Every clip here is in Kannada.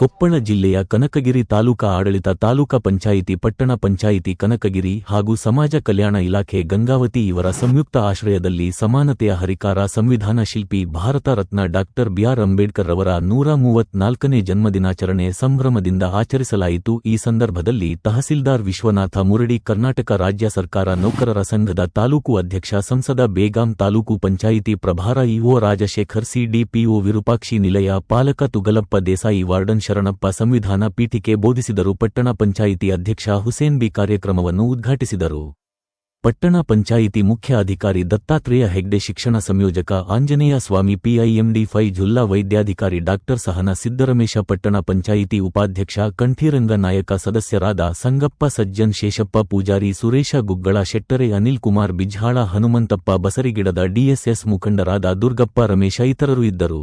ಕೊಪ್ಪಳ ಜಿಲ್ಲೆಯ ಕನಕಗಿರಿ ತಾಲೂಕಾ ಆಡಳಿತ ತಾಲೂಕಾ ಪಂಚಾಯಿತಿ, ಪಟ್ಟಣ ಪಂಚಾಯಿತಿ, ಕನಕಗಿರಿ ಹಾಗೂ ಸಮಾಜ ಕಲ್ಯಾಣ ಇಲಾಖೆ ಗಂಗಾವತಿ ಇವರ ಸಂಯುಕ್ತ ಆಶ್ರಯದಲ್ಲಿ ಸಮಾನತೆಯ ಹರಿಕಾರ ಸಂವಿಧಾನ ಶಿಲ್ಪಿ Bharat Ratna doctor B R Ambedkar ರವರ ನೂರ ಮೂವತ್ನಾಲ್ಕನೇ ಜನ್ಮದಿನಾಚರಣೆ ಸಂಭ್ರಮದಿಂದ ಆಚರಿಸಲಾಯಿತು. ಈ ಸಂದರ್ಭದಲ್ಲಿ ತಹಸೀಲ್ದಾರ್ ವಿಶ್ವನಾಥ ಮುರಡಿ, ಕರ್ನಾಟಕ ರಾಜ್ಯ ಸರ್ಕಾರ ನೌಕರರ ಸಂಘದ ತಾಲೂಕು ಅಧ್ಯಕ್ಷ, ಸಂಸದ ಬೇಗಾಂ ತಾಲೂಕು ಪಂಚಾಯಿತಿ ಪ್ರಭಾರ ಇಒ ರಾಜಶೇಖರ್, ಸಿಡಿಪಿಒ ವಿರೂಪಾಕ್ಷಿ ನಿಲಯ, ಪಾಲಕ ತುಗಲಪ್ಪ ದೇಸಾಯಿ ವಾರ್ಡನ್ ಶರಣಪ್ಪ ಸಂವಿಧಾನ ಪೀಠಿಕೆ ಬೋಧಿಸಿದರು. ಪಟ್ಟಣ ಪಂಚಾಯಿತಿ ಅಧ್ಯಕ್ಷ ಹುಸೇನ್ ಬಿ ಕಾರ್ಯಕ್ರಮವನ್ನು ಉದ್ಘಾಟಿಸಿದರು. ಪಟ್ಟಣ ಪಂಚಾಯಿತಿ ಮುಖ್ಯ ಅಧಿಕಾರಿ ದತ್ತಾತ್ರೇಯ ಹೆಗ್ಡೆ ಶಿಕ್ಷಣ ಸಂಯೋಜಕ ಆಂಜನೇಯ ಸ್ವಾಮಿ ಪಿಐಎಂಡಿ ಫೈ ಜುಲ್ಲಾ ವೈದ್ಯಾಧಿಕಾರಿ ಡಾಕ್ಟರ್ ಸಹನ ಸಿದ್ದರಮೇಶ ಪಟ್ಟಣ ಪಂಚಾಯಿತಿ ಉಪಾಧ್ಯಕ್ಷ ಕಂಠೀರಂಗ ನಾಯಕ ಸದಸ್ಯರಾದ ಸಂಗಪ್ಪ ಸಜ್ಜನ್ ಶೇಷಪ್ಪ ಪೂಜಾರಿ ಸುರೇಶ ಗುಗ್ಗಳ ಶೆಟ್ಟರೆ ಅನಿಲ್ ಕುಮಾರ್ ಬಿಜ್ಹಾಳ ಹನುಮಂತಪ್ಪ ಬಸರಿಗಿಡದ ಡಿಎಸ್ಎಸ್ ಮುಖಂಡರಾದ ದುರ್ಗಪ್ಪ ರಮೇಶ ಇತರರು ಇದ್ದರು.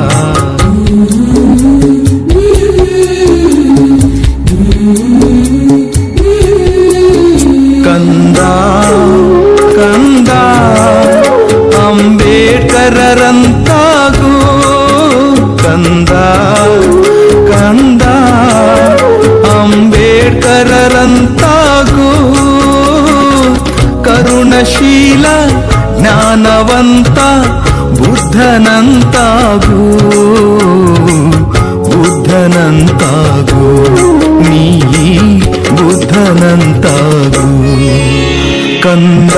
ಬುದ್ಧನಂತಾಗು ಬುದ್ಧನಂತಾಗು ನೀ ಬುದ್ಧನಂತಾಗು ಕಂದ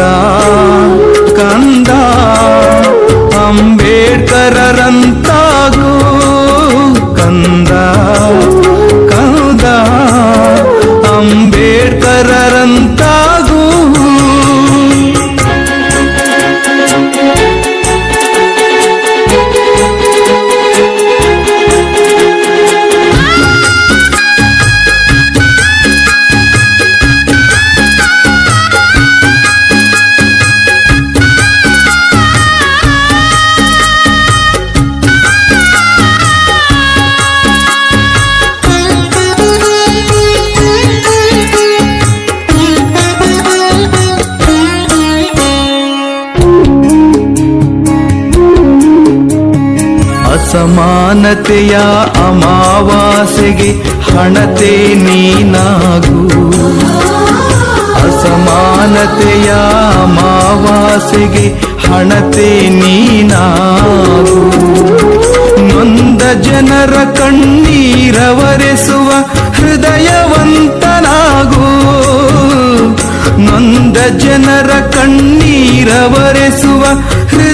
ಅಸಮಾನತೆಯ ಅಮಾವಾಸೆಗೆ ಹಣತೆ ನೀನಾಗು. ಅಸಮಾನತೆಯ ಅಮಾವಾಸೆಗೆ ಹಣತೆ ನೀನಾಗು. ನೊಂದ ಜನರ ಕಣ್ಣೀರವರೆಸುವ ಹೃದಯವಂತನಾಗು. ನೊಂದ ಜನರ ಕಣ್ಣೀರವರೆಸುವ ಹೃದಯವಂತನಾಗು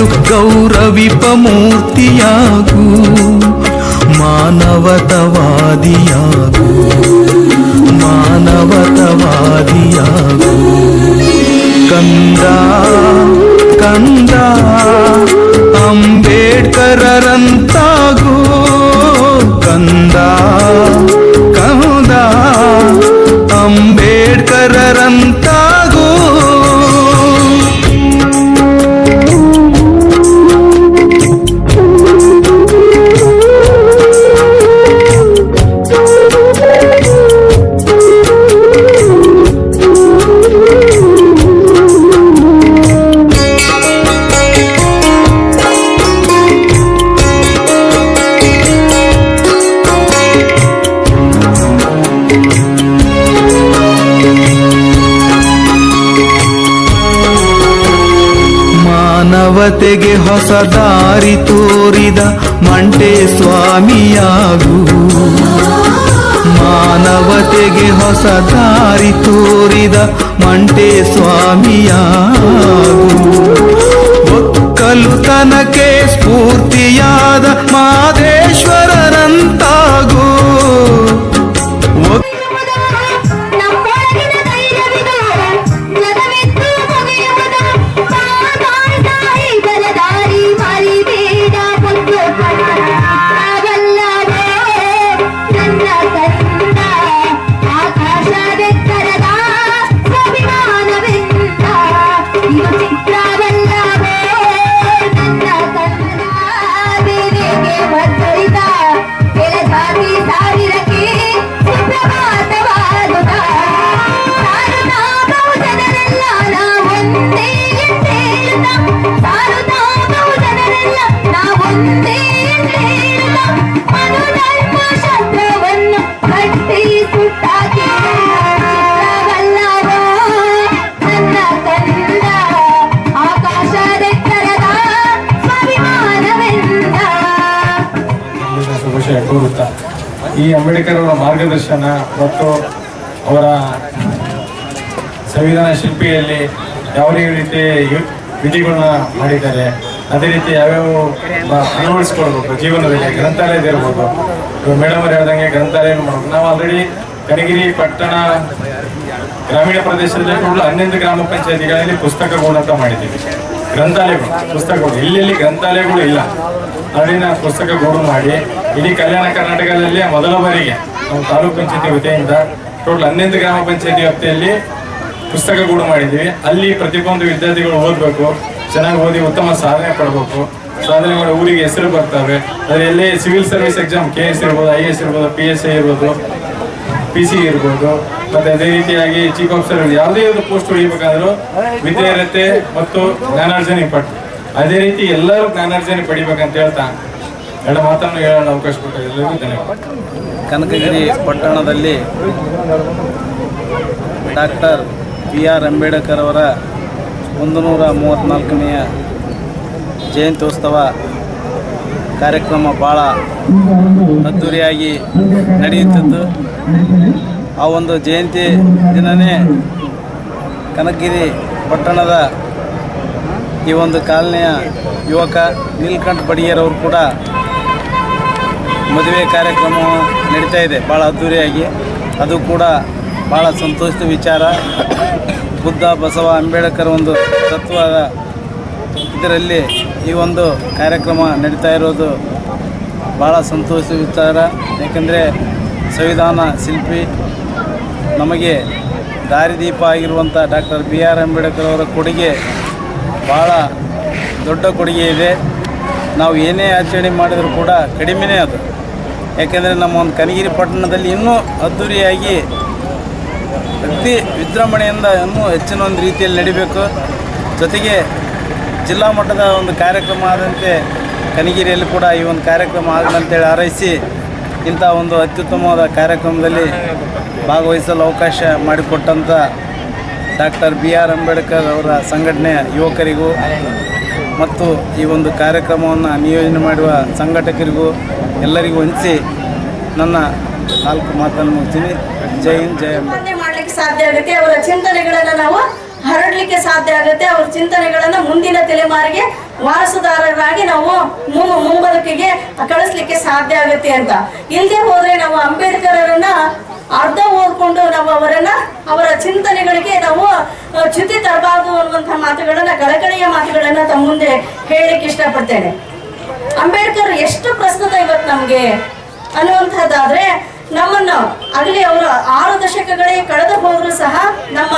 ಎಡು ಗೌರವಿಪಮೂರ್ತಿಯಾಗು ಮಾನವತವಾದಿಯಾಗು ಮಾನವತವಾದಿಯಾಗು ಕಂದ ಕಂದ ಅಂಬೇಡ್ಕರರಂತ ಮಾನವತೆಗೆ ಹೊಸ ದಾರಿ ತೋರಿದ ಮಂಟೆ ಸ್ವಾಮಿಯಾಗು ಮಾನವತೆಗೆ ಹೊಸ ದಾರಿ ತೋರಿದ ಮಂಟೆ ಸ್ವಾಮಿಯಾಗು ಒಕ್ಕಲುತನಕ್ಕೆ ಸ್ಫೂರ್ತಿಯಾದ ಮಾದೇಶ್ವರರಂತಾಗು ಈ ಅಂಬೇಡ್ಕರ್ ಅವರ ಮಾರ್ಗದರ್ಶನ ಮತ್ತು ಅವರ ಸಂವಿಧಾನ ಶಿಲ್ಪಿಯಲ್ಲಿ ಯಾವ ರೀತಿ ವಿಧಿಗಳನ್ನ ಮಾಡಿದ್ದಾರೆ. ಅದೇ ರೀತಿ ಯಾವ್ಯಾವ ಅಳವಡಿಸ್ಕೊಳ್ಬೇಕು, ಜೀವನದಲ್ಲಿ ಗ್ರಂಥಾಲಯದಿರ್ಬೋದು ಮೇಡಮ್ ಅವ್ರು ಹೇಳ್ದಂಗೆ ಗ್ರಂಥಾಲಯ ಮಾಡ್ಬೋದು ನಾವು ಆಲ್ರೆಡಿ ಕನಗಿರಿ ಪಟ್ಟಣ ಗ್ರಾಮೀಣ ಪ್ರದೇಶದಲ್ಲಿ ಕೂಡ ಹನ್ನೊಂದು ಗ್ರಾಮ ಪಂಚಾಯತಿಗಳಲ್ಲಿ ಪುಸ್ತಕಗಳು ಅಂತ ಮಾಡಿದ್ದೀವಿ. ಗ್ರಂಥಾಲಯಗಳು, ಪುಸ್ತಕಗಳು. ಎಲ್ಲೆಲ್ಲಿ ಗ್ರಂಥಾಲಯಗಳು ಇಲ್ಲ. ಅಲ್ಲಿನ ಪುಸ್ತಕ ಗೂಡು ಮಾಡಿ ಇಡೀ ಕಲ್ಯಾಣ ಕರ್ನಾಟಕದಲ್ಲಿ ಮೊದಲ ಬಾರಿಗೆ ನಮ್ಮ ತಾಲೂಕು ಪಂಚಾಯತಿ ವತಿಯಿಂದ ಟೋಟಲ್ ಹನ್ನೊಂದು ಗ್ರಾಮ ಪಂಚಾಯತಿ ವ್ಯಾಪ್ತಿಯಲ್ಲಿ ಪುಸ್ತಕ ಗೂಡು ಮಾಡಿದ್ವಿ ಅಲ್ಲಿ ಪ್ರತಿಯೊಂದು ವಿದ್ಯಾರ್ಥಿಗಳು ಓದಬೇಕು, ಚೆನ್ನಾಗಿ ಓದಿ ಉತ್ತಮ ಸಾಧನೆ ಪಡಬೇಕು. ಸಾಧನೆ ಮಾಡಿ ಊರಿಗೆ ಹೆಸರು ಬರ್ತವೆ. ಅದರಲ್ಲಿ civil service exam K S ಇರ್ಬೋದು ಐ ಎಸ್ ಇರ್ಬೋದು ಪಿ ಎಸ್ ಐ ಇರ್ಬೋದು ಪಿ ಸಿ ಇರ್ಬೋದು. ಮತ್ತೆ ಅದೇ ರೀತಿಯಾಗಿ ಚೀಫ್ ಆಫೀಸರ್ ಯಾವುದೇ ಒಂದು ಪೋಸ್ಟ್ ಹೊಡಿಬೇಕಾದ್ರೂ ವಿದ್ಯೆ ಇರುತ್ತೆ ಮತ್ತು ಜ್ಞಾನಾರ್ಜನೆ ಪಟ್ಟು ಅದೇ ರೀತಿ ಎಲ್ಲರೂ ಜ್ಞಾನಾರ್ಜನೆ ಪಡಿಬೇಕಂತ ಹೇಳ್ತಾ ಎರಡು ಮಾತನ್ನು ಹೇಳೋಣ ಅವಕಾಶ ಕೊಟ್ಟ ಎಲ್ಲರಿಗೂ ಧನ್ಯವಾದ. ಕನಕಗಿರಿ ಪಟ್ಟಣದಲ್ಲಿ ಡಾಕ್ಟರ್ ಬಿ ಆರ್ ಅಂಬೇಡ್ಕರ್ ಅವರ ಒಂದು ನೂರ ಮೂವತ್ತ್ನಾಲ್ಕನೆಯ ಜಯಂತ್ಯೋತ್ಸವ ಕಾರ್ಯಕ್ರಮ ಭಾಳ ಅದ್ದೂರಿಯಾಗಿ ನಡೆಯುತ್ತಿದ್ದು ಆ ಒಂದು ಜಯಂತಿ ದಿನವೇ ಕನಕಗಿರಿ ಪಟ್ಟಣದ ಈ ಒಂದು ಕಾಲನಿಯ ಯುವಕ ನೀಲ್ಕಂಠ ಬಡಿಯರವರು ಕೂಡ ಮದುವೆ ಕಾರ್ಯಕ್ರಮ ನಡೀತಾ ಇದೆ. ಭಾಳ ಅದ್ಧೂರಿಯಾಗಿ ಅದು ಕೂಡ ಭಾಳ ಸಂತೋಷದ ವಿಚಾರ. ಬುದ್ಧ, ಬಸವ, ಅಂಬೇಡ್ಕರ್ ಒಂದು ತತ್ವದ ಇದರಲ್ಲಿ ಈ ಒಂದು ಕಾರ್ಯಕ್ರಮ ನಡೀತಾ ಇರೋದು ಭಾಳ ಸಂತೋಷದ ವಿಚಾರ. ಯಾಕೆಂದರೆ ಸಂವಿಧಾನ ಶಿಲ್ಪಿ ನಮಗೆ ದಾರಿದೀಪ ಆಗಿರುವಂಥ ಡಾಕ್ಟರ್ ಬಿ ಆರ್ ಅಂಬೇಡ್ಕರ್ ಅವರ ಕೊಡುಗೆ ಭಾಳ ದೊಡ್ಡ ಕೊಡುಗೆ ಇದೆ. ನಾವು ಏನೇ ಆಚರಣೆ ಮಾಡಿದರೂ ಕೂಡ ಕಡಿಮೆನೇ ಅದು. ಯಾಕೆಂದರೆ ನಮ್ಮ ಒಂದು ಕನಗಿರಿ ಪಟ್ಟಣದಲ್ಲಿ ಇನ್ನೂ ಅದ್ದೂರಿಯಾಗಿ ಅತಿ ವಿಜೃಂಭಣೆಯಿಂದ ಇನ್ನೂ ಹೆಚ್ಚಿನ ಒಂದು ರೀತಿಯಲ್ಲಿ ನಡಿಬೇಕು. ಜೊತೆಗೆ ಜಿಲ್ಲಾ ಮಟ್ಟದ ಒಂದು ಕಾರ್ಯಕ್ರಮ ಆದಂತೆ ಕನಗಿರಿಯಲ್ಲಿ ಕೂಡ ಈ ಒಂದು ಕಾರ್ಯಕ್ರಮ ಆಗಲಂತೇಳಿ ಹಾರೈಸಿ ಇಂಥ ಒಂದು ಅತ್ಯುತ್ತಮವಾದ ಕಾರ್ಯಕ್ರಮದಲ್ಲಿ ಭಾಗವಹಿಸಲು ಅವಕಾಶ ಮಾಡಿಕೊಟ್ಟಂಥ ಡಾಕ್ಟರ್ ಬಿ ಆರ್ ಅಂಬೇಡ್ಕರ್ ಅವರ ಸಂಘಟನೆಯ ಯುವಕರಿಗೂ ಮತ್ತು ಈ ಒಂದು ಕಾರ್ಯಕ್ರಮವನ್ನು ನಿಯೋಜನೆ ಮಾಡುವ ಸಂಘಟಕರಿಗೂ ಎಲ್ಲರಿಗೂ ಹಂಚಿ ನನ್ನ ನಾಲ್ಕು ಮಾತನ್ನು ಮುಗಿಸ್ತೀನಿ. ಜೈ ಹಿಂದ್, ಜೈ ಮಾಡಲಿಕ್ಕೆ ಸಾಧ್ಯ ಆಗುತ್ತೆ, ಅವರ ಚಿಂತನೆಗಳನ್ನು ನಾವು ಹರಡಲಿಕ್ಕೆ ಸಾಧ್ಯ ಆಗುತ್ತೆ, ಅವ್ರ ಚಿಂತನೆಗಳನ್ನು ಮುಂದಿನ ತಲೆಮಾರಿಗೆ ವಾರಸುದಾರರಾಗಿ ನಾವು ಮುಂಬದುಕಿಗೆ ಕಳಿಸ್ಲಿಕ್ಕೆ ಸಾಧ್ಯ ಆಗುತ್ತೆ ಅಂತ. ಇಲ್ಲದೆ ಹೋದ್ರೆ ನಾವು ಅಂಬೇಡ್ಕರರನ್ನ ಅರ್ಧ ಓದ್ಕೊಂಡು ನಾವು ಅವರನ್ನ, ಅವರ ಚಿಂತನೆಗಳಿಗೆ ನಾವು ಚ್ಯುತಿ ತರಬಾರದು ಅನ್ನುವಂತಹ ಮಾತುಗಳನ್ನ ಕಳಕಳಿಯ ಮಾತುಗಳನ್ನ ತಮ್ಮ ಮುಂದೆ ಹೇಳಲಿಕ್ಕೆ ಇಷ್ಟಪಡ್ತೇನೆ. ಅಂಬೇಡ್ಕರ್ ಎಷ್ಟು ಪ್ರಸ್ತುತ ಇವತ್ತು ನಮ್ಗೆ ಅನ್ನುವಂಥದ್ದಾದ್ರೆ, ನಮ್ಮನ್ನು ಆಗಲಿ ಅವರು ಆರು ದಶಕಗಳೇ ಕಳೆದು ಹೋದ್ರು ಸಹ ನಮ್ಮ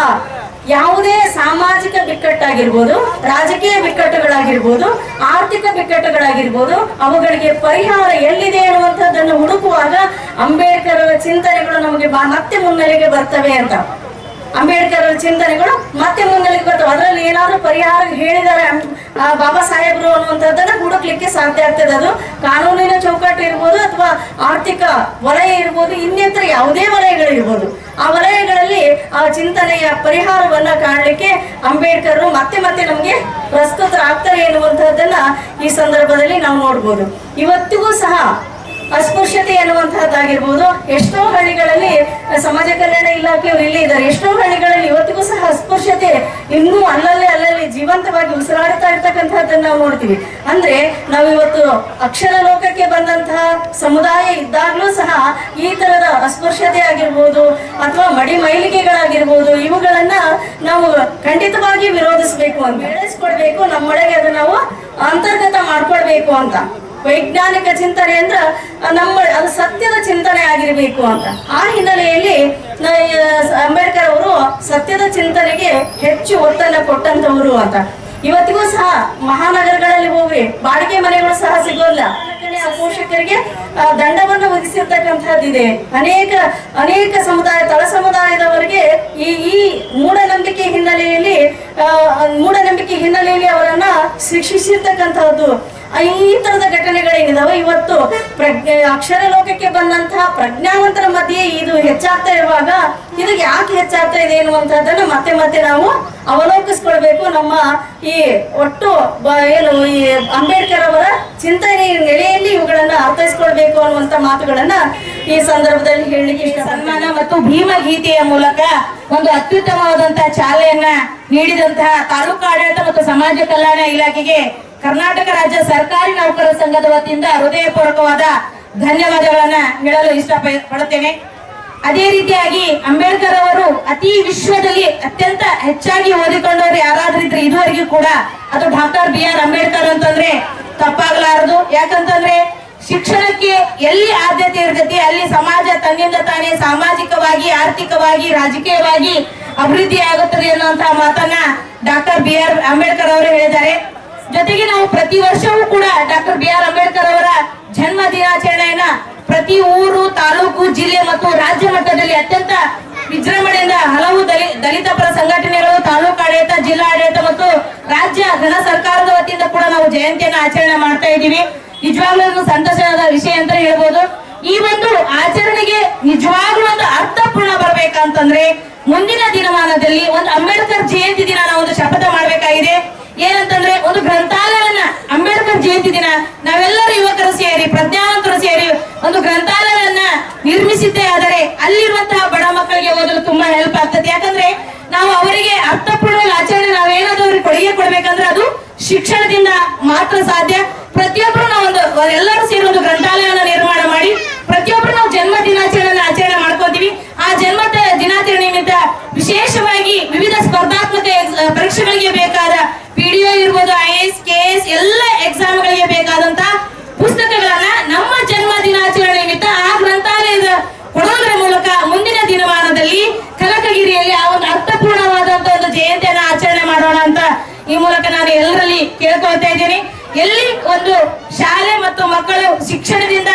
ಯಾವುದೇ ಸಾಮಾಜಿಕ ಬಿಕ್ಕಟ್ಟಾಗಿರ್ಬೋದು, ರಾಜಕೀಯ ಬಿಕ್ಕಟ್ಟುಗಳಾಗಿರ್ಬೋದು, ಆರ್ಥಿಕ ಬಿಕ್ಕಟ್ಟುಗಳಾಗಿರ್ಬೋದು, ಅವುಗಳಿಗೆ ಪರಿಹಾರ ಎಲ್ಲಿದೆ ಅನ್ನುವಂಥದ್ದನ್ನು ಹುಡುಕುವಾಗ ಅಂಬೇಡ್ಕರ್ ಅವರ ಚಿಂತನೆಗಳು ನಮಗೆ ಮತ್ತೆ ಮುನ್ನೆಲೆಗೆ ಬರ್ತವೆ ಅಂತ. ಅಂಬೇಡ್ಕರ್ ಚಿಂತನೆಗಳು ಮತ್ತೆ ಮುನ್ನೆಲೆಗೆ ಬರ್ತವೆ ಅದರಲ್ಲಿ ಏನಾದರೂ ಪರಿಹಾರ ಹೇಳಿದ್ದಾರೆ ಬಾಬಾ ಸಾಹೇಬರು ಅನ್ನುವಂಥದ್ದನ್ನ ಹುಡುಕ್ಲಿಕ್ಕೆ ಸಾಧ್ಯ ಆಗ್ತದೆ. ಅದು ಕಾನೂನಿನ ಚೌಕಟ್ಟು ಇರ್ಬೋದು ಅಥವಾ ಆರ್ಥಿಕ ವಲಯ ಇರ್ಬೋದು, ಇನ್ನಿತರ ಯಾವುದೇ ವಲಯಗಳಿರ್ಬೋದು. ಆ ವಲಯಗಳಲ್ಲಿ ಆ ಚಿಂತನೆಯ ಪರಿಹಾರವನ್ನ ಕಾಣಲಿಕ್ಕೆ ಅಂಬೇಡ್ಕರ್ ಮತ್ತೆ ಮತ್ತೆ ನಮಗೆ ಪ್ರಸ್ತುತರಾಗ್ತಾರೆ ಎನ್ನುವಂತಹದ್ದನ್ನ ಈ ಸಂದರ್ಭದಲ್ಲಿ ನಾವು ನೋಡ್ಬೋದು. ಇವತ್ತಿಗೂ ಸಹ ಅಸ್ಪೃಶ್ಯತೆ ಅನ್ನುವಂತಹದ್ದಾಗಿರ್ಬೋದು. ಎಷ್ಟೋ ಹಳ್ಳಿಗಳಲ್ಲಿ ಸಮಾಜ ಕಲ್ಯಾಣ ಇಲಾಖೆಯವರು ಇಲ್ಲಿ ಇದ್ದಾರೆ. ಎಷ್ಟೋ ಹಳ್ಳಿಗಳಲ್ಲಿ ಇವತ್ತಿಗೂ ಸಹ ಅಸ್ಪೃಶ್ಯತೆ ಇನ್ನೂ ಅಲ್ಲಲ್ಲಿ ಅಲ್ಲಲ್ಲಿ ಜೀವಂತವಾಗಿ ಉಸಿರಾಡ್ತಾ ಇರ್ತಕ್ಕಂಥದ್ದನ್ನ ನಾವು ನೋಡ್ತೀವಿ. ಅಂದ್ರೆ ನಾವು ಇವತ್ತು ಅಕ್ಷರ ಲೋಕಕ್ಕೆ ಬಂದಂತಹ ಸಮುದಾಯ ಇದ್ದಾಗ್ಲೂ ಸಹ ಈ ತರದ ಅಸ್ಪೃಶ್ಯತೆ ಆಗಿರ್ಬೋದು ಅಥವಾ ಮಡಿ ಮೈಲಿಗೆಗಳಾಗಿರ್ಬೋದು, ಇವುಗಳನ್ನ ನಾವು ಖಂಡಿತವಾಗಿ ವಿರೋಧಿಸಬೇಕು ಅಂತ. ಬೆಳೆಸ್ಕೊಡ್ಬೇಕು, ನಮ್ಮೊಳಗೆ ಅದನ್ನ ನಾವು ಅಂತರ್ಗತ ಮಾಡ್ಕೊಳ್ಬೇಕು ಅಂತ. ವೈಜ್ಞಾನಿಕ ಚಿಂತನೆ ಅಂದ್ರ ನಮ್ಮ, ಅದು ಸತ್ಯದ ಚಿಂತನೆ ಆಗಿರಬೇಕು ಅಂತ. ಆ ಹಿನ್ನೆಲೆಯಲ್ಲಿ ಅಂಬೇಡ್ಕರ್ ಅವರು ಸತ್ಯದ ಚಿಂತನೆಗೆ ಹೆಚ್ಚು ಒತ್ತನ್ನ ಕೊಟ್ಟಂತವರು ಅಂತ. ಇವತ್ತಿಗೂ ಸಹ ಮಹಾನಗರಗಳಲ್ಲಿ ಹೋಗಿ ಬಾಡಿಗೆ ಮನೆಗಳು ಸಹ ಸಿಗೋಲ್ಲ. ಆ ಪೋಷಕರಿಗೆ ದಂಡವನ್ನು ವಿಧಿಸಿರ್ತಕ್ಕಂತಹದ್ದಿದೆ ಅನೇಕ ಅನೇಕ ಸಮುದಾಯ, ತಳ ಸಮುದಾಯದವರಿಗೆ ಈ ಈ ಮೂಢನಂಬಿಕೆ ಹಿನ್ನೆಲೆಯಲ್ಲಿ ಮೂಢನಂಬಿಕೆ ಹಿನ್ನೆಲೆಯಲ್ಲಿ ಅವರನ್ನ ಶಿಕ್ಷಿಸಿರ್ತಕ್ಕಂತಹದ್ದು ಈ ತರದ ಘಟನೆಗಳೇನಿದಾವೆ? ಇವತ್ತು ಪ್ರಜ್ಞೆ ಅಕ್ಷರ ಲೋಕಕ್ಕೆ ಬಂದಂತಹ ಪ್ರಜ್ಞಾವಂತರ ಮಧ್ಯೆ ಇದು ಹೆಚ್ಚಾಗ್ತಾ ಇರುವಾಗ, ಇದು ಯಾಕೆ ಹೆಚ್ಚಾಗ್ತಾ ಇದೆ ಎನ್ನುವಂತಹದ್ದನ್ನ ಮತ್ತೆ ಮತ್ತೆ ನಾವು ಅವಲೋಕಿಸ್ಕೊಳ್ಬೇಕು. ನಮ್ಮ ಈ ಒಟ್ಟು ಏನು, ಈ ಅಂಬೇಡ್ಕರ್ ಅವರ ಚಿಂತನೆ ನೆಲೆಯಲ್ಲಿ ಇವುಗಳನ್ನ ಅರ್ಥೈಸ್ಕೊಳ್ಬೇಕು ಅನ್ನುವಂತ ಮಾತುಗಳನ್ನ ಈ ಸಂದರ್ಭದಲ್ಲಿ ಹೇಳಲಿಕ್ಕೆ ಇಷ್ಟ ಸನ್ಮಾನ ಮತ್ತು ಭೀಮಗೀತೆಯ ಮೂಲಕ ಒಂದು ಅತ್ಯುತ್ತಮವಾದಂತಹ ಚಾಲೆಯನ್ನ ನೀಡಿದಂತಹ ತಾಲೂಕು ಆಡಳಿತ ಮತ್ತು ಸಮಾಜ ಕಲ್ಯಾಣ ಇಲಾಖೆಗೆ ಕರ್ನಾಟಕ ರಾಜ್ಯ ಸರ್ಕಾರಿ ನೌಕರರ ಸಂಘದ ವತಿಯಿಂದ ಹೃದಯಪೂರ್ವಕವಾದ ಧನ್ಯವಾದಗಳನ್ನ ಹೇಳಲು ಇಷ್ಟ ಪಡುತ್ತೇನೆ ಅದೇ ರೀತಿಯಾಗಿ ಅಂಬೇಡ್ಕರ್ ಅವರು ಅತಿ ವಿಶ್ವದಲ್ಲಿ ಅತ್ಯಂತ ಹೆಚ್ಚಾಗಿ ಓದಿಕೊಂಡವರು ಯಾರಾದ್ರೂ ಇದ್ರೆ ಇದುವರೆಗೂ ಕೂಡ ಅದು ಡಾಕ್ಟರ್ ಬಿ ಆರ್ ಅಂಬೇಡ್ಕರ್ ಅಂತಂದ್ರೆ ತಪ್ಪಾಗಲಾರದು. ಯಾಕಂತಂದ್ರೆ ಶಿಕ್ಷಣಕ್ಕೆ ಎಲ್ಲಿ ಆದ್ಯತೆ ಇರ್ತೈತಿ, ಅಲ್ಲಿ ಸಮಾಜ ತನ್ನಿಂದ ತಾನೇ ಸಾಮಾಜಿಕವಾಗಿ, ಆರ್ಥಿಕವಾಗಿ, ರಾಜಕೀಯವಾಗಿ ಅಭಿವೃದ್ಧಿ ಆಗುತ್ತದೆ ಅನ್ನುವಂತಹ ಮಾತನ್ನ ಡಾಕ್ಟರ್ ಬಿ ಆರ್ ಅಂಬೇಡ್ಕರ್ ಅವರು ಹೇಳಿದ್ದಾರೆ. ಜೊತೆಗೆ ನಾವು ಪ್ರತಿ ವರ್ಷವೂ ಕೂಡ ಡಾಕ್ಟರ್ ಬಿ ಆರ್ ಅಂಬೇಡ್ಕರ್ ಅವರ ಜನ್ಮ ದಿನಾಚರಣೆಯನ್ನ ಪ್ರತಿ ಊರು, ತಾಲೂಕು, ಜಿಲ್ಲೆ ಮತ್ತು ರಾಜ್ಯ ಮಟ್ಟದಲ್ಲಿ ಅತ್ಯಂತ ವಿಜೃಂಭಣೆಯಿಂದ ಹಲವು ದಲಿ, ದಲಿತ ಪರ ಸಂಘಟನೆಗಳು ತಾಲೂಕು ಆಡಳಿತ ಜಿಲ್ಲಾ ಆಡಳಿತ ಮತ್ತು ರಾಜ್ಯ ಘನ ಸರ್ಕಾರದ ವತಿಯಿಂದ ಕೂಡ ನಾವು ಜಯಂತಿಯನ್ನು ಆಚರಣೆ ಮಾಡ್ತಾ ಇದ್ದೀವಿ. ನಿಜವಾಗ್ಲೂ ಸಂತಸದ ವಿಷಯ ಅಂತ ಹೇಳ್ಬೋದು. ಈ ಒಂದು ಆಚರಣೆಗೆ ನಿಜವಾಗ್ಲೂ ಒಂದು ಅರ್ಥಪೂರ್ಣ ಬರಬೇಕಂತಂದ್ರೆ ಮುಂದಿನ ದಿನಮಾನದಲ್ಲಿ ಒಂದು ಅಂಬೇಡ್ಕರ್ ಜಯಂತಿ ದಿನ ನಾವು ಒಂದು ಶಪಥ ಮಾಡ್ಬೇಕಾಗಿದೆ. ಏನಂತಂದ್ರೆ ಒಂದು ಗ್ರಂಥಾಲಯವನ್ನ ಅಂಬೇಡ್ಕರ್ ಜಯಂತಿ ದಿನ ನಾವೆಲ್ಲರೂ ಯುವಕರು ಸೇರಿ, ಪ್ರಜ್ಞಾವಂತರು ಸೇರಿ ಒಂದು ಗ್ರಂಥಾಲಯವನ್ನ ನಿರ್ಮಿಸಿದ್ದೇ ಆದರೆ ಅಲ್ಲಿರುವಂತಹ ಬಡ ಮಕ್ಕಳಿಗೆ ಓದಲು ತುಂಬಾ ಹೆಲ್ಪ್ ಆಗ್ತದೆ ಯಾಕಂದ್ರೆ ನಾವು ಅವರಿಗೆ ಅರ್ಥಪೂರ್ಣವಾಗಿ ಆಚರಣೆ ನಾವೇನಾದ್ರೂ ಕೊಡುಗೆ ಕೊಡ್ಬೇಕಂದ್ರೆ ಅದು ಶಿಕ್ಷಣದಿಂದ ಮಾತ್ರ ಸಾಧ್ಯ. ಪ್ರತಿಯೊಬ್ಬರು ನಾವು ಒಂದು ಎಲ್ಲರೂ ಸೇರಿ ಒಂದು ಗ್ರಂಥಾಲಯನ ನಿರ್ಮಾಣ ಮಾಡಿ ಪ್ರತಿಯೊಬ್ಬರು ನಾವು ಜನ್ಮ ದಿನಾಚರಣೆ ಆಚರಣೆ ಮಾಡ್ಕೋತೀವಿ. ಆ ಜನ್ಮ ದ- ದಿನಾಚರಣೆ ನಿಮಿತ್ತ ವಿಶೇಷವಾಗಿ ವಿವಿಧ ಸ್ಪರ್ಧಾತ್ಮಕ ಪರೀಕ್ಷೆಗಳಿಗೆ ಬೇಕಾದ ಪಿಡಿಒ ಇರ್ಬೋದು ಐ ಎಸ್ ಕೆ ಎಸ್ ಎಲ್ಲ ಎಕ್ಸಾಮ್ಗಳಿಗೆ ಬೇಕಾದಂತ ಪುಸ್ತಕಗಳನ್ನ ನಮ್ಮ ಜನ್ಮ ದಿನಾಚರಣೆ ನಿಮಿತ್ತ ಆ ಗ್ರಂಥಾಲಯದ ಕೊಡೋದ್ರ ಮೂಲಕ ಮುಂದಿನ ದಿನಮಾನದಲ್ಲಿ ಕನಕಗಿರಿಯಲ್ಲಿ ಆ ಒಂದು ಅರ್ಥಪೂರ್ಣವಾದಂತ ಒಂದು ಜಯಂತಿಯನ್ನ ಆಚರಣೆ ಮಾಡೋಣ ಅಂತ ಈ ಮೂಲಕ ನಾನು ಎಲ್ಲರಲ್ಲಿ ಕೇಳ್ಕೊಳ್ತಾ ಇದ್ದೀನಿ. ಎಲ್ಲಿ ಒಂದು ಶಾಲೆ ಮತ್ತು ಮಕ್ಕಳು ಶಿಕ್ಷಣದಿಂದ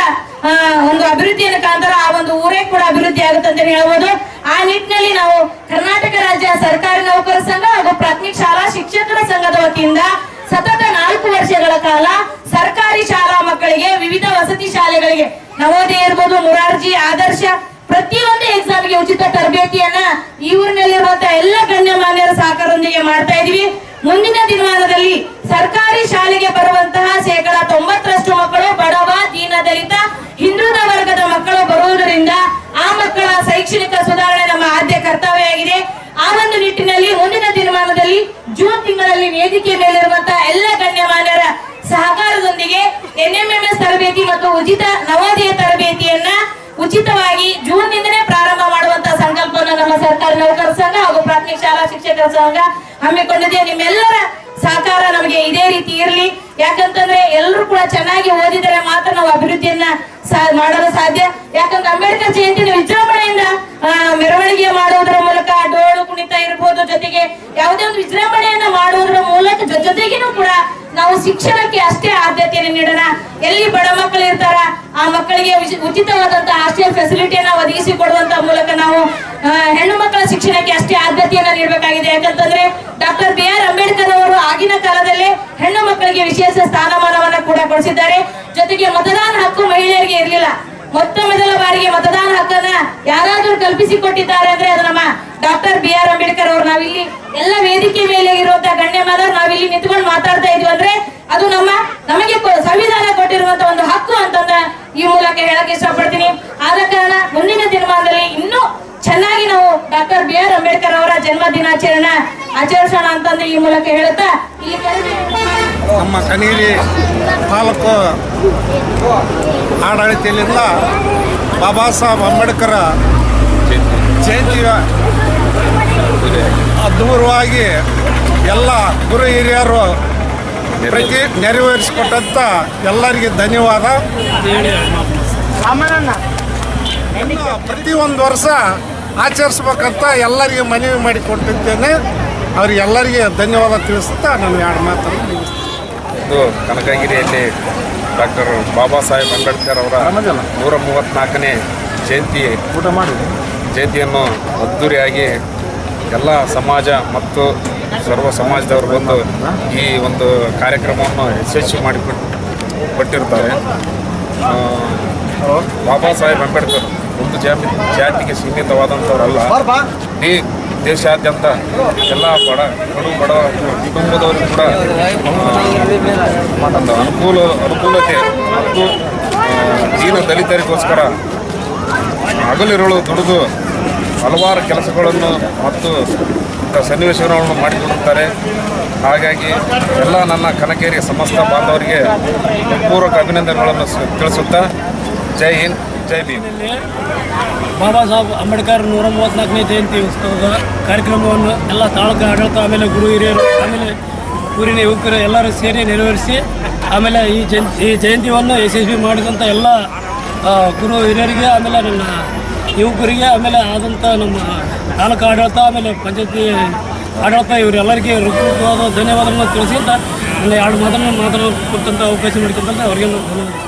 ಒಂದು ಅಭಿವೃದ್ಧಿಯನ್ನು ಕಾಣ್ತಾರೋ ಆ ಒಂದು ಊರೇ ಕೂಡ ಅಭಿವೃದ್ಧಿ ಆಗುತ್ತೆ ಅಂತ ಹೇಳ್ಬೋದು. ಆ ನಿಟ್ಟಿನಲ್ಲಿ ನಾವು ಕರ್ನಾಟಕ ರಾಜ್ಯ ಸರ್ಕಾರಿ ನೌಕರ ಸಂಘ ಹಾಗೂ ಪ್ರಾಥಮಿಕ ಶಾಲಾ ಶಿಕ್ಷಕರ ಸಂಘದ ವತಿಯಿಂದ ಸತತ ನಾಲ್ಕು ವರ್ಷಗಳ ಕಾಲ ಸರ್ಕಾರಿ ಶಾಲಾ ಮಕ್ಕಳಿಗೆ, ವಿವಿಧ ವಸತಿ ಶಾಲೆಗಳಿಗೆ ನವೋದಯ ಇರ್ಬೋದು, ಮುರಾರ್ಜಿ, ಆದರ್ಶ, ಪ್ರತಿಯೊಂದು ಎಕ್ಸಾಮ್ಗೆ ಉಚಿತ ತರಬೇತಿಯನ್ನ ಈ ಊರಿನಲ್ಲಿರುವಂತಹ ಎಲ್ಲ ಗಣ್ಯಮಾನ್ಯರ ಸಹಕಾರದೊಂದಿಗೆ ಮಾಡ್ತಾ ಇದೀವಿ ಮುಂದಿನ ದಿನಮಾನದಲ್ಲಿ ಸರ್ಕಾರಿ ಶಾಲೆಗೆ ಬರುವಂತಹ ಶೇಕಡ ತೊಂಬತ್ತರಷ್ಟು ಮಕ್ಕಳು ಬಡವ ದೀನ ದಲಿತ ಹಿಂದುಳಿದ ವರ್ಗದ ಮಕ್ಕಳು ಬರುವುದರಿಂದ ಆ ಮಕ್ಕಳ ಶೈಕ್ಷಣಿಕ ಸುಧಾರಣೆ ನಮ್ಮ ಆದ್ಯ ಕರ್ತವ್ಯ ಆಗಿದೆ. ಆ ಒಂದು ನಿಟ್ಟಿನಲ್ಲಿ ಮುಂದಿನ ದಿನಮಾನದಲ್ಲಿ ಜೂನ್ ತಿಂಗಳಲ್ಲಿ ವೇದಿಕೆ ಮೇಲಿರುವಂತಹ ಎಲ್ಲ ಗಣ್ಯಮಾನ್ಯರ ಸಹಕಾರದೊಂದಿಗೆ ಎನ್ಎಂಎಂಎಸ್ ತರಬೇತಿ ಮತ್ತು ಉಚಿತ ನವೋದಯ ತರಬೇತಿಯನ್ನ ಉಚಿತವಾಗಿ ಜೂನ್ ನಿಂದನೇ ಪ್ರಾರಂಭ ಮಾಡುವಂತಹ ಸಂಕಲ್ಪವನ್ನು ನಮ್ಮ ಸರ್ಕಾರ ನೌಕರ ಸಂಘ ಹಮ್ಮಿಕೊಂಡಿದೆ ನಿಮ್ಮೆಲ್ಲರ ಸಹಕಾರ ನಮಗೆ ಇದೇ ರೀತಿ ಇರಲಿ. ಯಾಕಂತಂದ್ರೆ ಎಲ್ಲರೂ ಕೂಡ ಚೆನ್ನಾಗಿ ಓದಿದರೆ ಮಾತ್ರ ನಾವು ಅಭಿವೃದ್ಧಿಯನ್ನ ಮಾಡಲು ಸಾಧ್ಯ. ಯಾಕಂದ್ರೆ ಅಂಬೇಡ್ಕರ್ ಜಯಂತಿನ ವಿಜೃಂಭಣೆಯಿಂದ ಆ, ಮೆರವಣಿಗೆ ಮಾಡುವುದರ ಮೂಲಕ ಡೋಳು ಕುಣಿತ ಇರ್ಬೋದು ಜೊತೆಗೆ ಯಾವುದೇ ಒಂದು ವಿಜೃಂಭಣೆಯನ್ನ ಮಾಡೋದ್ರ ಮೂಲಕ ಜೊತೆಗೇನು ಕೂಡ ನಾವು ಶಿಕ್ಷಣಕ್ಕೆ ಅಷ್ಟೇ ಆದ್ಯತೆಯನ್ನು ನೀಡೋಣ. ಎಲ್ಲಿ ಬಡ ಮಕ್ಕಳು ಇರ್ತಾರ ಆ ಮಕ್ಕಳಿಗೆ ಉಚಿ- ಉಚಿತವಾದಂತಹ ಹಾಸ್ಟೆಲ್ ಫೆಸಿಲಿಟಿಯನ್ನ ಒದಗಿಸಿ ಕೊಡುವಂತ ಮೂಲಕ ನಾವು ಹೆಣ್ಣು ಮಕ್ಕಳ ಶಿಕ್ಷಣಕ್ಕೆ ಅಷ್ಟೇ ಆದ್ಯತೆಯನ್ನ ನೀಡಬೇಕಾಗಿದೆ. ಯಾಕಂತಂದ್ರೆ ಡಾಕ್ಟರ್ ಬಿ ಆರ್ ಅಂಬೇಡ್ಕರ್ ಅವರು ಆಗಿನ ಕಾಲದಲ್ಲೇ ಹೆಣ್ಣು ಮಕ್ಕಳಿಗೆ ವಿಶೇಷ ಸ್ಥಾನಮಾನವನ್ನ ಕೂಡ ಕೊಡಿಸಿದ್ದಾರೆ. ಜೊತೆಗೆ ಮತದಾನ ಹಕ್ಕು ಮಹಿಳೆಯರಿಗೆ ಇರಲಿಲ್ಲ. ಮೊತ್ತ ಮೊದಲ ಬಾರಿಗೆ ಮತದಾನ ಹಕ್ಕನ್ನ ಯಾರಾದ್ರೂ ಕಲ್ಪಿಸಿಕೊಟ್ಟಿದ್ದಾರೆ ಅಂದ್ರೆ ಅದು ನಮ್ಮ ಡಾಕ್ಟರ್ ಬಿ ಆರ್ ಅಂಬೇಡ್ಕರ್ ಅವರು. ನಾವಿಲ್ಲಿ ಎಲ್ಲ ವೇದಿಕೆ ಮೇಲೆ ಇರುವಂತಹ ಗಣ್ಯಮಾನವರು ನಾವಿಲ್ಲಿ ನಿಂತ್ಕೊಂಡು ಮಾತಾಡ್ತಾ ಇದ್ವಿ ಅಂದ್ರೆ ಅದು ನಮ್ಮ, ನಮಗೆ ಸಂವಿಧಾನ ಕೊಟ್ಟಿರುವಂತ ಒಂದು ಹಕ್ಕು ಅಂತಂದ ಈ ಮೂಲಕ ಹೇಳಕ್ ಇಷ್ಟಪಡ್ತೀನಿ. ಆದ ಕಾರಣ ಮುಂದಿನ ದಿನಮಾನದಲ್ಲಿ ಇನ್ನೂ ಚೆನ್ನಾಗಿ ನಾವು ಡಾಕ್ಟರ್ ಬಿ ಆರ್ ಅಂಬೇಡ್ಕರ್ ಅವರ ಜನ್ಮ ದಿನಾಚರಣೆ ಆಚರಿಸೋಣ ಅಂತಂದು ಈ ಮೂಲಕ ಹೇಳುತ್ತಾ? ನಮ್ಮ ಕಣೀರಿ ತಾಲೂಕು ಆಡಳಿತದಿಂದ ಬಾಬಾ ಸಾಹೇಬ್ ಅಂಬೇಡ್ಕರ್ ಜಯಂತಿ ಅದ್ಭುತವಾಗಿ ಎಲ್ಲ ಗುರು ಹಿರಿಯರು ಪ್ರತಿ ನೆರವೇರಿಸಿಕೊಟ್ಟಂತ ಎಲ್ಲರಿಗೆ ಧನ್ಯವಾದ. ಪ್ರತಿ ಒಂದು ವರ್ಷ ಆಚರಿಸ್ಬೇಕಂತ ಎಲ್ಲರಿಗೆ ಮನವಿ ಮಾಡಿಕೊಟ್ಟಿದ್ದೇನೆ ಅವರಿಗೆಲ್ಲರಿಗೆ ಧನ್ಯವಾದ ತಿಳಿಸುತ್ತಾ ನಾನು ಎರಡು ಮಾತನ್ನು. ಇದು ಕನಕಗಿರಿಯಲ್ಲಿ ಡಾಕ್ಟರ್ ಬಾಬಾ ಸಾಹೇಬ್ ಅಂಬೇಡ್ಕರ್ ಅವರ ನೂರ ಮೂವತ್ತ್ನಾಲ್ಕನೇ ಜಯಂತಿ. ಊಟ ಮಾಡಿ ಜಯಂತಿಯನ್ನು ಅದ್ದೂರಿಯಾಗಿ ಎಲ್ಲ ಸಮಾಜ ಮತ್ತು ಸರ್ವ ಸಮಾಜದವರು ಬಂದು ಈ ಒಂದು ಕಾರ್ಯಕ್ರಮವನ್ನು ಯಶಸ್ವಿ ಮಾಡಿಕೊಟ್ಟು ಕೊಟ್ಟಿರ್ತಾರೆ. ಬಾಬಾ ಸಾಹೇಬ್ ಅಂಬೇಡ್ಕರ್. ಒಂದು ಜಾತಿ ಜಾತಿಗೆ ಸೀಮಿತವಾದಂಥವರಲ್ಲ. ಈ ದೇಶಾದ್ಯಂತ ಎಲ್ಲ ಬಡ ಕಡು ಬಡ ಕುಟುಂಬದವರು ಕೂಡ ಒಂದು ಅನುಕೂಲ ಅನುಕೂಲತೆ ಮತ್ತು ದೀನ ದಲಿತರಿಗೋಸ್ಕರ ಹಗಲಿರುಳು ದುಡಿದು ಹಲವಾರು ಕೆಲಸಗಳನ್ನು ಮತ್ತು ಇಂಥ ಸನ್ನಿವೇಶಗಳನ್ನು ಮಾಡಿಕೊಡುತ್ತಾರೆ. ಹಾಗಾಗಿ ಎಲ್ಲ ನನ್ನ ಕನಕೇರಿ ಸಮಸ್ತ ಬಾಂಧವರಿಗೆ ಪೂರ್ವಕ ಅಭಿನಂದನೆಗಳನ್ನು ತಿಳಿಸುತ್ತಾ ಜೈ ಹಿಂದ್. ಭೀಮ್. ಬಾಬಾ ಸಾಹೇಬ್ ಅಂಬೇಡ್ಕರ್ ನೂರ ಮೂವತ್ತ್ನಾಲ್ಕನೇ ಜಯಂತಿ ಉತ್ಸವದ ಕಾರ್ಯಕ್ರಮವನ್ನು ಎಲ್ಲ ತಾಲೂಕು ಆಡಳಿತ, ಆಮೇಲೆ ಗುರು ಹಿರಿಯರು, ಆಮೇಲೆ ಊರಿನ ಯುವಕರು ಎಲ್ಲರೂ ಸೇರಿ ನೆರವೇರಿಸಿ, ಆಮೇಲೆ ಈ ಜಯಂತಿ, ಈ ಜಯಂತಿಯನ್ನು ಯಶಸ್ವಿ ಮಾಡಿದಂಥ ಎಲ್ಲ ಗುರು ಹಿರಿಯರಿಗೆ, ಆಮೇಲೆ ನನ್ನ ಯುವಕರಿಗೆ, ಆಮೇಲೆ ಆದಂಥ ನಮ್ಮ ತಾಲೂಕು ಆಡಳಿತ, ಆಮೇಲೆ ಪಂಚಾಯತಿ ಆಡಳಿತ, ಇವರೆಲ್ಲರಿಗೆ ಋತುವಾದ ಧನ್ಯವಾದಗಳನ್ನು ತಿಳಿಸಿ ಅಂತ ಎರಡು ಮಾತನ್ನು ಮಾತನಾಡ ಕೊಟ್ಟಂಥ ಅವಕಾಶ ಮಾಡಿಕೊಂಡಂತ ಅವರಿಗೆ ಧನ್ಯವಾದ